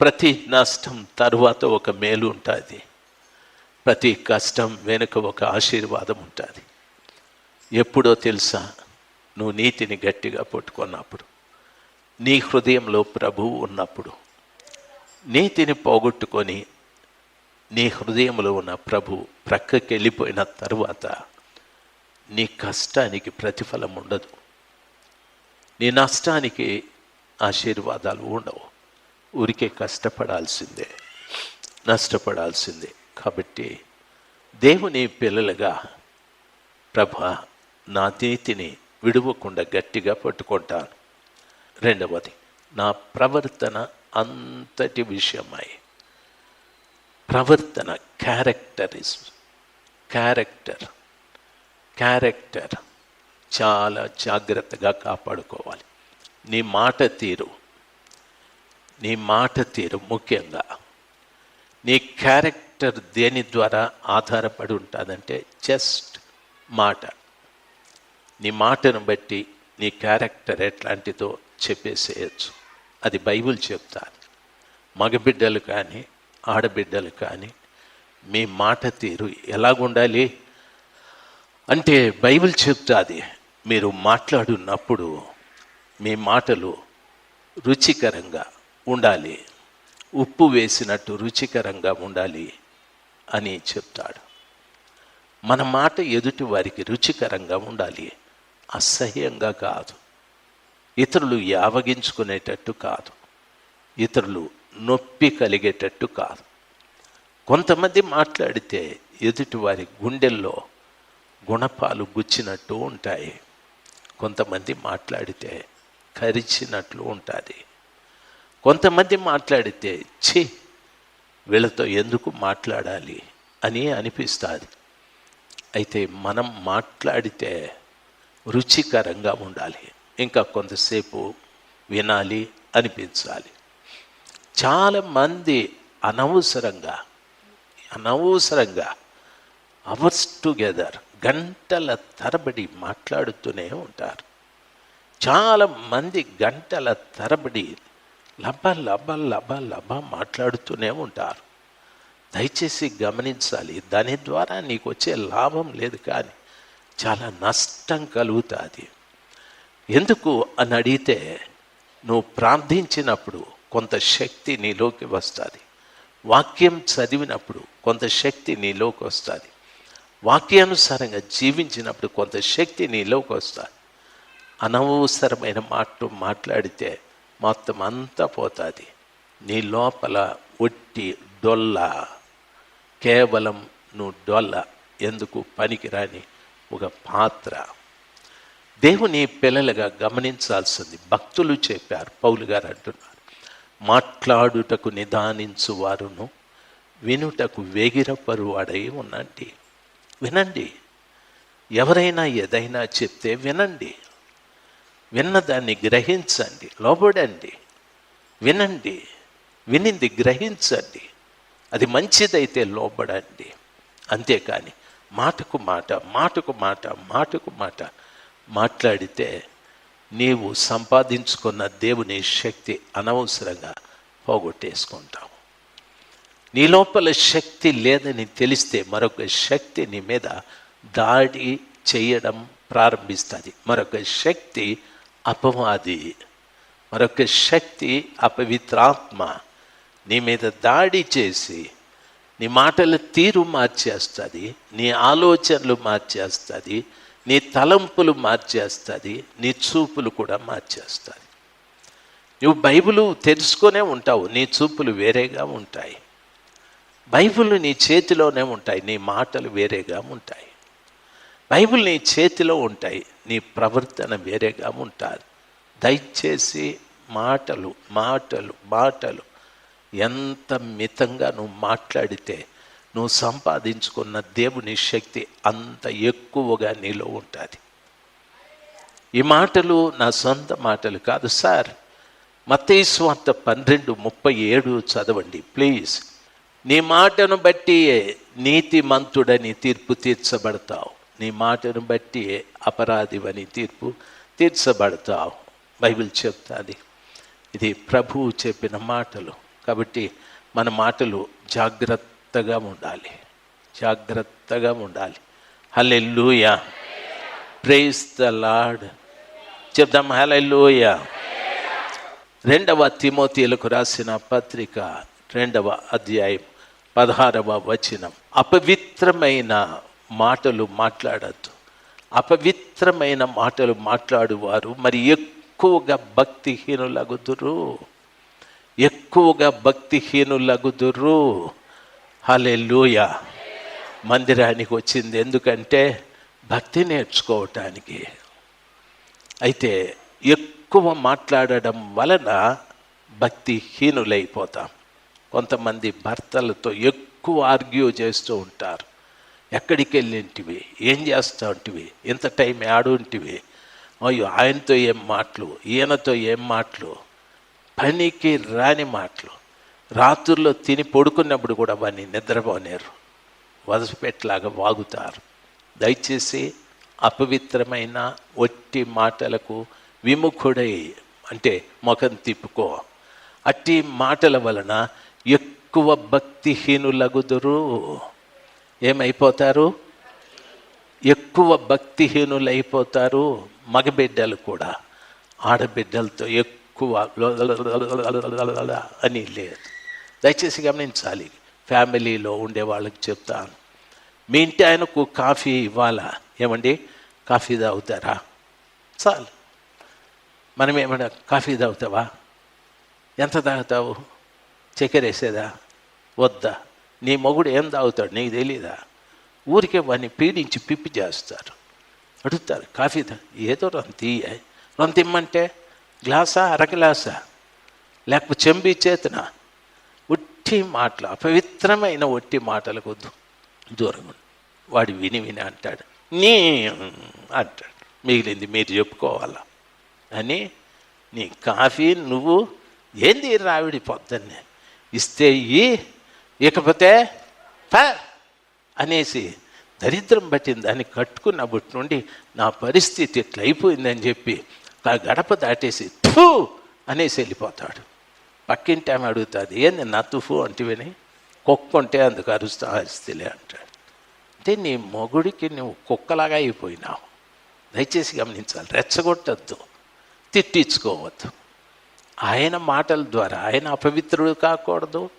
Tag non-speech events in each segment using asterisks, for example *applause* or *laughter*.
ప్రతి నష్టం తరువాత ఒక మేలు ఉంటుంది. ప్రతి కష్టం వెనుక ఒక ఆశీర్వాదం ఉంటుంది. ఎప్పుడో తెలుసా? నువ్వు నీతిని గట్టిగా పట్టుకున్నప్పుడు నీ హృదయంలో ప్రభువు ఉన్నప్పుడు నీతిని పోగొట్టుకొని నీ హృదయంలో ఉన్న ప్రభు ప్రక్కకి వెళ్ళిపోయిన తర్వాత నీ కష్టానికి ప్రతిఫలం ఉండదు. నీ నష్టానికి ఆశీర్వాదాలు ఉండవు. ఊరికే కష్టపడాల్సిందే నష్టపడాల్సిందే. కాబట్టి దేవుని పిల్లలుగా ప్రభ నా నీతిని విడువకుండా గట్టిగా పట్టుకుంటాను. రెండవది నా ప్రవర్తన అంతటి విషయమై. ప్రవర్తన క్యారెక్టరిస్ క్యారెక్టర్ క్యారెక్టర్ చాలా జాగ్రత్తగా కాపాడుకోవాలి. నీ మాట తీరు నీ మాట తీరు ముఖ్యంగా. నీ క్యారెక్టర్ దేని ద్వారా ఆధారపడి ఉంటుందంటే జస్ట్ మాట. నీ మాటను బట్టి నీ క్యారెక్టర్ ఎట్లాంటిదో చెప్పేసేయచ్చు. అది బైబిల్ చెప్తాను మగబిడ్డలు కానీ ఆడబిడ్డలు కానీ మీ మాట తీరు ఎలాగుండాలి? అంటే బైబిల్ చెప్తాది మీరు మాట్లాడున్నప్పుడు మీ మాటలు రుచికరంగా ఉండాలి. ఉప్పు వేసినట్టు రుచికరంగా ఉండాలి అని చెప్తాడు. మన మాట ఎదుటి వారికి రుచికరంగా ఉండాలి. అసహ్యంగా కాదు. ఇతరులు యావగించుకునేటట్టు కాదు. ఇతరులు నొప్పి కలిగేటట్టు కాదు. కొంతమంది మాట్లాడితే ఎదుటి వారి గుండెల్లో గుణపాలు గుచ్చినట్టు ఉంటాయి. కొంతమంది మాట్లాడితే కరిచినట్లు ఉంటుంది. కొంతమంది మాట్లాడితే ఛీ వీళ్ళతో ఎందుకు మాట్లాడాలి అని అనిపిస్తుంది. అయితే మనం మాట్లాడితే రుచికరంగా ఉండాలి. ఇంకా కొంతసేపు వినాలి అనిపించాలి. చాలామంది అనవసరంగా అనవసరంగా అవర్స్ టుగెదర్ గంటల తరబడి మాట్లాడుతూనే ఉంటారు. చాలా మంది గంటల తరబడి లబ లబ లబ లబ మాట్లాడుతూనే ఉంటారు. దయచేసి గమనించాలి దాని ద్వారా నీకు వచ్చే లాభం లేదు కానీ చాలా నష్టం కలుగుతుంది. ఎందుకు అని అడిగితే నువ్వు ప్రార్థించినప్పుడు కొంత శక్తి నీలోకి వస్తుంది. వాక్యం చదివినప్పుడు కొంత శక్తి నీలోకి వస్తుంది. వాక్యానుసారంగా జీవించినప్పుడు కొంత శక్తి నీలోకి వస్తుంది. అనవసరమైన మాట మాట్లాడితే మొత్తం అంతా పోతుంది. నీ లోపల ఒట్టి డొల్ల కేవలం నువ్వు డొల్ల ఎందుకు పనికిరాని ఒక పాత్ర. దేవుని పిల్లలుగా గమనించాల్సింది భక్తులు చెప్పారు పౌలు గారు అంటున్నారు. మాట్లాడుటకు నిదానించు వారును వినుటకు వేగిరపరువాడై ఉన్నండి వినండి. ఎవరైనా ఏదైనా చెప్తే వినండి. విన్నదాన్ని గ్రహించండి లోబడండి. వినండి వినింది గ్రహించండి. అది మంచిదైతే లోబడండి. అంతేకాని మాటకు మాట మాటకు మాట మాటకు మాట మాట్లాడితే నీవు సంపాదించుకున్న దేవుని శక్తి అనవసరంగా పోగొట్టేసుకుంటావు. నీ లోపల శక్తి లేదని తెలిస్తే మరొక శక్తి నీ మీద దాడి చేయడం ప్రారంభిస్తుంది. మరొక శక్తి అపవాది మరొక శక్తి అపవిత్రాత్మ. నీ మీద దాడి చేసి నీ మాటల తీరు మార్చేస్తుంది నీ ఆలోచనలు మార్చేస్తుంది నీ తలంపులు మార్చేస్తుంది నీ చూపులు కూడా మార్చేస్తుంది. నువ్వు బైబిల్ తెలుసుకొనే ఉంటావు నీ చూపులు వేరేగా ఉంటాయి. బైబిల్ నీ చేతిలోనే ఉంటాయి నీ మాటలు వేరేగా ఉంటాయి. బైబిల్ నీ చేతిలో ఉంటాయి. నీ ప్రవర్తన వేరేగా ఉంటుంది. దయచేసి మాటలు మాటలు మాటలు. ఎంత మితంగా నువ్వు మాట్లాడితే నువ్వు సంపాదించుకున్న దేవుని శక్తి అంత ఎక్కువగా నీలో ఉంటుంది. ఈ మాటలు నా సొంత మాటలు కాదు సార్. మతేశ్వార్త పన్నెండు ముప్పై ఏడు చదవండి ప్లీజ్. నీ మాటను బట్టి నీతిమంతుడని తీర్పు తీర్చబడతావు. నీ మాటను బట్టి అపరాధివని తీర్పు తీర్చబడతావు. బైబిల్ చెప్తాది. ఇది ప్రభువు చెప్పిన మాటలు. కాబట్టి మన మాటలు జాగ్రత్తగా ఉండాలి. జాగ్రత్తగా ఉండాలి. హల్లెలూయా. ప్రేస్ ద లాడ్ చెప్దాం హల్లెలూయా. రెండవ తిమోతీలకు రాసిన పత్రిక రెండవ అధ్యాయం పదహారవ వచనం. అపవిత్రమైన మాటలు మాట్లాడద్దు. అపవిత్రమైన మాటలు మాట్లాడువారు మరి ఎక్కువగా భక్తిహీనులగుదురు. ఎక్కువగా భక్తిహీనులగుదురు. హలెలూయ మందిరానికి వచ్చింది ఎందుకంటే భక్తి నేర్చుకోవటానికి. అయితే ఎక్కువ మాట్లాడడం వలన భక్తిహీనులైపోతాం. కొంతమంది భర్తలతో ఎక్కువ ఆర్గ్యూ చేస్తూ ఉంటారు. ఎక్కడికి వెళ్ళింటివి? ఏం చేస్తా ఉంటివి ఎంత టైం ఆడుంటివి? అయ్యో ఆయనతో ఏం మాటలు? ఈయనతో ఏం మాటలు? పనికి రాని మాటలు. రాత్రుల్లో తిని పడుకున్నప్పుడు కూడా వాడిని నిద్రపోనేరు వదసపెట్టలాగా వాగుతారు. దయచేసి అపవిత్రమైన ఒట్టి మాటలకు విముఖుడై అంటే ముఖం తిప్పుకో. అట్టి మాటల వలన ఎక్కువ భక్తిహీనులగుదురు. ఏమైపోతారు? ఎక్కువ భక్తిహీనులైపోతారు మగబిడ్డలు కూడా. ఆడబిడ్డలతో ఎక్కువ *laughs* అని లేదు. దయచేసి గమనించాలి. ఫ్యామిలీలో ఉండే వాళ్ళకి చెప్తాను. మీ ఇంటి ఆయనకు కాఫీ ఇవ్వాలా? ఏమండి? కాఫీ తాగుతారా? చాలు. మనం ఏమన్నా కాఫీ తాగుతావా? ఎంత తాగుతావు? చక్కెర వేసేదా? వద్దా? నీ మొగుడు ఏం తాగుతాడు నీకు తెలీదా? ఊరికే వాడిని పీడించి పిప్పి చేస్తారు. అడుగుతారు కాఫీ ఏదో రొంత తీయ. రొంత తిమ్మంటే? గ్లాసా? అర గ్లాసా? లేకపోతే చెంబి చేతన? ఒట్టి మాటలు అపవిత్రమైన ఒట్టి మాటలకు వద్దు దూరంగా వాడు విని విని అంటాడు. నీ అంటాడు. మిగిలింది మీరు చెప్పుకోవాలా? అని నీ కాఫీ నువ్వు ఏంది రావిడి పొద్దున్నే? ఇస్తే ఈ ఇకపోతే అనేసి దరిద్రం పట్టింది. దాన్ని కట్టుకున్నప్పటి నుండి నా పరిస్థితి ఇట్లా అయిపోయిందని చెప్పి ఆ గడప దాటేసి థూ అనేసి వెళ్ళిపోతాడు. పక్కింటి ఆమె అడుగుతుంది ఏంది నా తుఫు అంటివని? కుక్కుంటే అందుకు అరుస్తా అరిస్తలే అంటాడు. అంటే నీ మొగుడికి నువ్వు కుక్కలాగా అయిపోయినావు. దయచేసి గమనించాలి రెచ్చగొట్టద్దు తిట్టించుకోవద్దు. ఆయన మాటల ద్వారా ఆయన అపవిత్రుడు కాకూడదు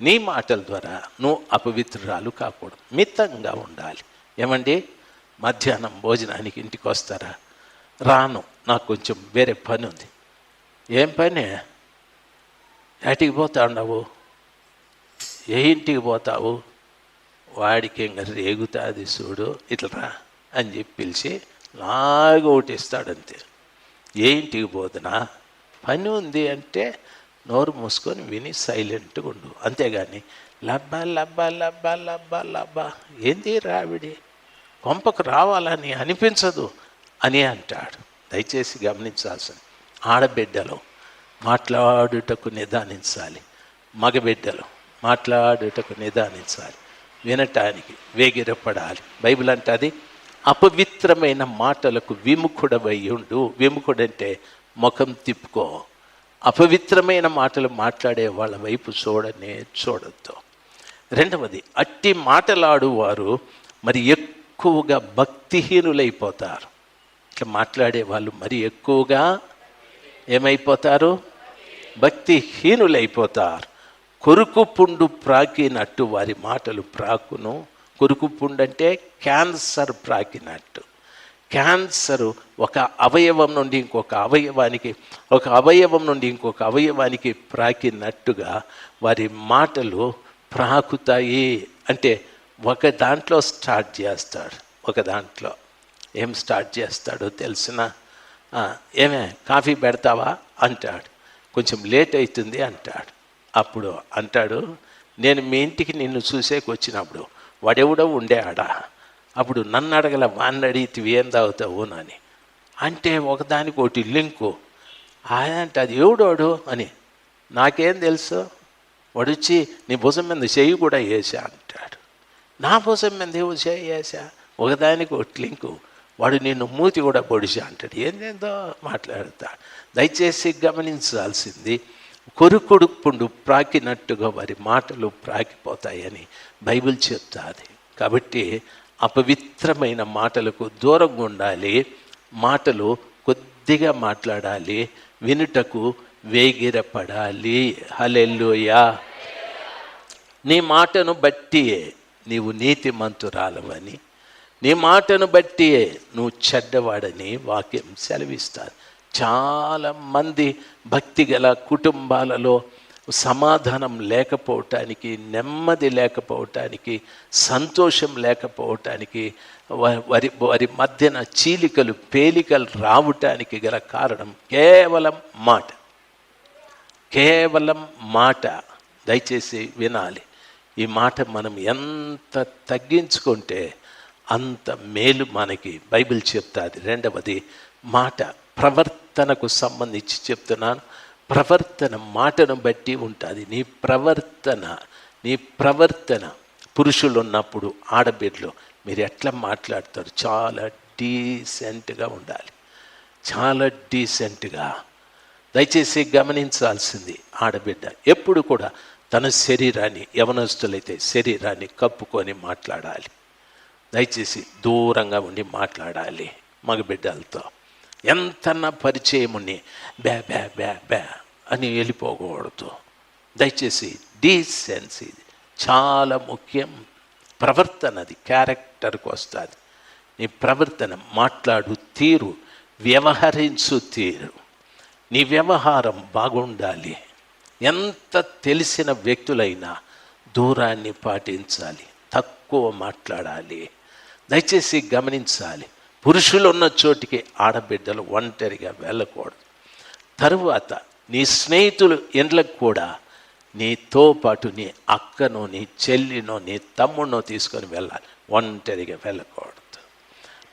నీ మాటల ద్వారా నువ్వు అపవిత్రురాలు కాకూడదు. మితంగా ఉండాలి. ఏమండి? మధ్యాహ్నం భోజనానికి ఇంటికి వస్తారా? రాను నాకు కొంచెం వేరే పని ఉంది. ఏం పని? ఎటికి పోతా ఉండవు ఏ ఇంటికి పోతావు? వాడికి ఇంకా రేగుతాది చూడు ఇట్లా అని చెప్పి పిలిచి లాగా ఒకటి ఇస్తాడంతే. ఏ ఇంటికి పోతున్నా? పని ఉంది అంటే నోరు మూసుకొని విని సైలెంట్గా ఉండు. అంతేగాని లబ్బా లబ్బా లబ్బా లబ్బా లబ్బా ఏంది రావిడి? కొంపకు రావాలని అనిపించదు అని అంటాడు. దయచేసి గమనించాల్సింది. ఆడబిడ్డలు మాట్లాడుటకు నిదానించాలి. మగబిడ్డలు మాట్లాడుటకు నిదానించాలి. వినటానికి వేగిరపడాలి. బైబిల్ అంటే అది అపవిత్రమైన మాటలకు విముఖుడవై ఉండు. విముఖుడంటే ముఖం తిప్పుకో. అపవిత్రమైన మాటలు మాట్లాడే వాళ్ళ వైపు చూడనే చూడొద్దు. రెండవది అట్టి మాటలాడువారు మరి ఎక్కువగా భక్తిహీనులైపోతారు. ఇట్లా మాట్లాడే వాళ్ళు మరి ఎక్కువగా ఏమైపోతారు? భక్తిహీనులైపోతారు. కొరుకు పుండు ప్రాకినట్టు వారి మాటలు ప్రాకును కొరుకు పుండు అంటే క్యాన్సర్ ప్రాకినట్టు. క్యాన్సర్ ఒక అవయవం నుండి ఇంకొక అవయవానికి ఒక అవయవం నుండి ఇంకొక అవయవానికి ప్రాకినట్టుగా వారి మాటలు ప్రాకుతాయి అంటే ఒక దాంట్లో స్టార్ట్ చేస్తాడు ఒక దాంట్లో. ఏం స్టార్ట్ చేస్తాడో తెలిసిన ఏమే కాఫీ పెడతావా? అంటాడు. కొంచెం లేట్ అవుతుంది అంటాడు. అప్పుడు అంటాడు నేను మీ ఇంటికి నిన్ను చూసేకి వచ్చినప్పుడు వాడెవడో ఉండే అప్పుడు నన్ను అడగల వాడిని అడిగితే ఏం తాగుతావు? అని. అంటే ఒకదానికి ఒకటి లింకు. ఆయన అంటే అది ఎవడోడు అని. నాకేం తెలుసు? వాడొచ్చి నీ భుజం మీద చెయ్యి కూడా వేసా అంటాడు. నా భుజం మీద ఏవో చెయ్యి వేసా ఒకదానికి ఒకటి లింకు. వాడు నిన్ను మూతి కూడా పొడిచా అంటాడు. ఏందేందో మాట్లాడతా. దయచేసి గమనించాల్సింది కొరుకొడుపుండు ప్రాకినట్టుగా వారి మాటలు ప్రాకిపోతాయని బైబిల్ చెప్తాది. కాబట్టి అపవిత్రమైన మాటలకు దూరంగా ఉండాలి మాటలు కొద్దిగా మాట్లాడాలి వినుటకు వేగిరపడాలి. హలెల్లుయా. నీ మాటను బట్టియే నీవు నీతిమంతురాలవని నీ మాటను బట్టియే నువ్వు చెడ్డవాడని వాక్యం సెలవిస్తారు. చాలా మంది భక్తి గల కుటుంబాలలో సమాధానం లేకపోవటానికి నెమ్మది లేకపోవటానికి సంతోషం లేకపోవటానికి వ- వారి వారి మధ్యన చీలికలు పేలికలు రావటానికి గల కారణం కేవలం మాట. కేవలం మాట దయచేసి వినాలి. ఈ మాట మనం ఎంత తగ్గించుకుంటే అంత మేలు మనకి బైబిల్ చెప్తాది. రెండవది మాట ప్రవర్తనకు సంబంధించి చెప్తున్నాను. ప్రవర్తన మాటను బట్టి ఉంటుంది. నీ ప్రవర్తన నీ ప్రవర్తన. పురుషులు ఉన్నప్పుడు ఆడబిడ్డలు మీరు ఎట్లా మాట్లాడతారు? చాలా డీసెంట్గా ఉండాలి. చాలా డీసెంట్గా. దయచేసి గమనించాల్సింది ఆడబిడ్డ. ఎప్పుడు కూడా తన శరీరాన్ని యవనస్తులైతే శరీరాన్ని కప్పుకొని మాట్లాడాలి. దయచేసి దూరంగా ఉండి మాట్లాడాలి మగబిడ్డలతో. ఎంతన్న పరిచయం బ్యా బ్యా బ్యా బ్యా అని వెళ్ళిపోకూడదు. దయచేసి డీసెన్సీ చాలా ముఖ్యం. ప్రవర్తన అది క్యారెక్టర్కి వస్తుంది. నీ ప్రవర్తన మాట్లాడు తీరు వ్యవహరించు తీరు. నీ వ్యవహారం బాగుండాలి. ఎంత తెలిసిన వ్యక్తులైనా దూరాన్ని పాటించాలి తక్కువ మాట్లాడాలి. దయచేసి గమనించాలి. పురుషులు ఉన్న చోటికి ఆడబిడ్డలు ఒంటరిగా వెళ్ళకూడదు. తరువాత నీ స్నేహితులు ఇండ్లకు కూడా నీతో పాటు నీ అక్కను నీ చెల్లినో నీ తమ్ముడినో తీసుకొని వెళ్ళాలి. ఒంటరిగా వెళ్ళకూడదు.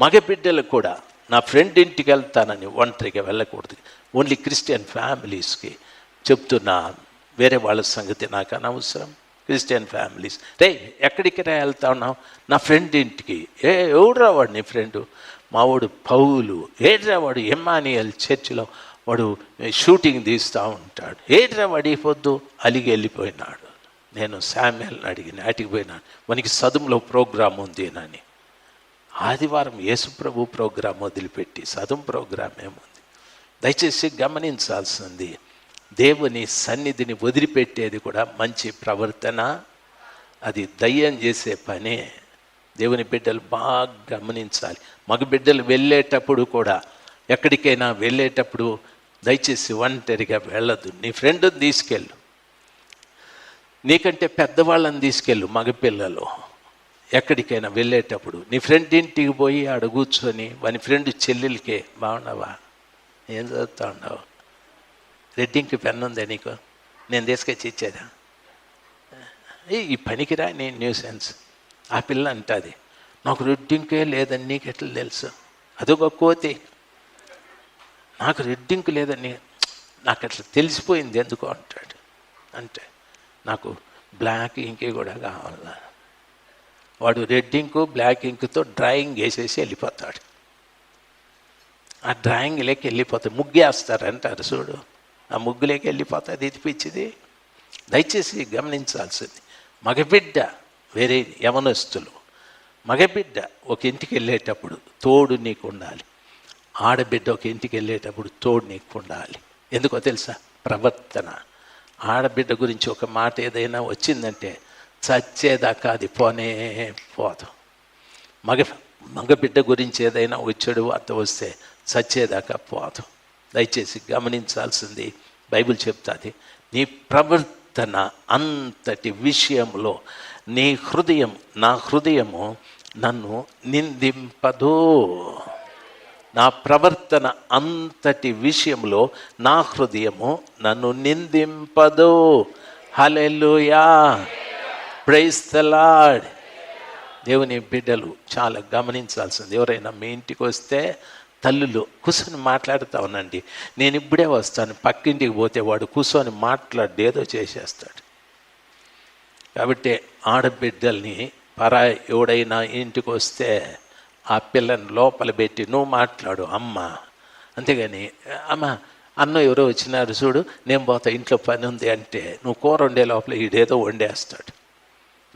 మగబిడ్డలు కూడా నా ఫ్రెండ్ ఇంటికి వెళ్తానని ఒంటరిగా వెళ్ళకూడదు. ఓన్లీ క్రిస్టియన్ ఫ్యామిలీస్కి చెప్తున్నా వేరే వాళ్ళ సంగతి నాకు అనవసరం. క్రిస్టియన్ ఫ్యామిలీస్ రే ఎక్కడికి రా వెళ్తా ఉన్నావు? నా ఫ్రెండ్ ఇంటికి. ఏ ఎవడురా వాడు నీ ఫ్రెండు? మా వాడు పౌలు ఏడ్రా వాడు ఎమ్మానియల్ చర్చిలో వాడు షూటింగ్ తీస్తూ ఉంటాడు. ఏడ్రా వాడు పొద్దు అలిగి వెళ్ళిపోయినాడు. నేను శామ్యాల్ని అడిగిన అటికి పోయినాడు మనకి సదుములో ప్రోగ్రాం ఉంది అని ఆదివారం యేసుప్రభు ప్రోగ్రాం వదిలిపెట్టి సదుం ప్రోగ్రాం ఏముంది? దయచేసి గమనించాల్సింది దేవుని సన్నిధిని వదిలిపెట్టేది కూడా మంచి ప్రవర్తన అది దయ్యం చేసే పనే. దేవుని బిడ్డలు బాగా గమనించాలి. మగ బిడ్డలు వెళ్ళేటప్పుడు కూడా ఎక్కడికైనా వెళ్ళేటప్పుడు దయచేసి ఒంటరిగా వెళ్ళదు. నీ ఫ్రెండ్ని తీసుకెళ్ళు. నీకంటే పెద్దవాళ్ళని తీసుకెళ్ళు మగపిల్లలు ఎక్కడికైనా వెళ్ళేటప్పుడు. నీ ఫ్రెండ్ ఇంటికి పోయి ఆడ కూర్చొని వాని ఫ్రెండ్ చెల్లెలకే బాగున్నావా? ఏం చదువుతా ఉన్నావు? రెడ్డింగ్కి పెన్ను ఉందా నీకు? నేను తీసుకొచ్చి ఇచ్చేదా? ఈ పనికిరా నేను న్యూసెన్స్. ఆ పిల్ల అంటుంది నాకు రెడ్డింకే లేదని నీకు ఎట్లా తెలుసు? అదొక కోతి నాకు రెడ్డింకు లేదని నాకు అట్లా తెలిసిపోయింది ఎందుకు అంటాడు. అంటే నాకు బ్లాక్ ఇంకే కూడా కావాలా. వాడు రెడ్ ఇంకు బ్లాక్ ఇంకుతో డ్రాయింగ్ వేసేసి వెళ్ళిపోతాడు. ఆ డ్రాయింగ్లోకి వెళ్ళిపోతాడు. ముగ్గేస్తారు అంటారు చూడు. ఆ ముగ్గులోకి వెళ్ళిపోతుంది ఇది పిచ్చిది. దయచేసి గమనించాల్సింది. మగబిడ్డ వేరే యవనస్తులు. మగబిడ్డ ఒక ఇంటికి వెళ్ళేటప్పుడు తోడు నీకు ఉండాలి ఆడబిడ్డ ఒక ఇంటికి వెళ్ళేటప్పుడు తోడు నీకు ఉండాలి ఎందుకో తెలుసా? ప్రవర్తన. ఆడబిడ్డ గురించి ఒక మాట ఏదైనా వచ్చిందంటే చచ్చేదాకా అది పోనే పోదు. మగ మగబిడ్డ గురించి ఏదైనా వచ్చాడు వార్త వస్తే చచ్చేదాకా పోదు. దయచేసి గమనించాల్సింది. బైబిల్ చెప్తాది నీ ప్రవర్తన అంతటి విషయంలో నీ హృదయం నా హృదయము నన్ను నిందింపదు. నా ప్రవర్తన అంతటి విషయంలో నా హృదయము నన్ను నిందింపదు. హలెలుయా ప్రైస్ ద దేవుని బిడ్డలు చాలా గమనించాల్సింది. ఎవరైనా మీ ఇంటికి వస్తే తల్లులు కూర్చొని మాట్లాడుతా ఉండండి. నేను ఇప్పుడే వస్తాను. పక్కింటికి పోతే వాడు కూర్చొని మాట్లాడి ఏదో చేసేస్తాడు. కాబట్టి ఆడబిడ్డల్ని పరా ఎవడైనా ఇంటికి వస్తే ఆ పిల్లని లోపల పెట్టి నువ్వు మాట్లాడు అమ్మ. అంతేగాని అమ్మ అన్న ఎవరో వచ్చినారు చూడు నేను పోతా ఇంట్లో పని ఉంది అంటే నువ్వు కూర వండే లోపల ఈడేదో వండేస్తాడు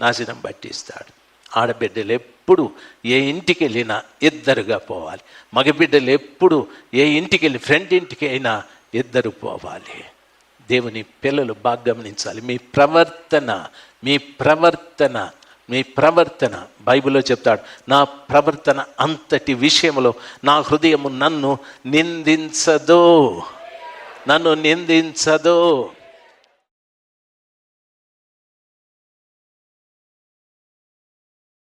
నాశనం పట్టిస్తాడు. ఆడబిడ్డలు ఎప్పుడు ఏ ఇంటికి వెళ్ళినా ఇద్దరుగా పోవాలి. మగబిడ్డలు ఎప్పుడు ఏ ఇంటికి వెళ్ళి ఫ్రెండ్ ఇంటికి అయినా ఇద్దరు పోవాలి. దేవుని పిల్లలు బాగా గమనించాలి. మీ ప్రవర్తన మీ ప్రవర్తన మీ ప్రవర్తన బైబిల్లో చెప్తాడు నా ప్రవర్తన అంతటి విషయంలో నా హృదయము నన్ను నిందించదు. నన్ను నిందించదు.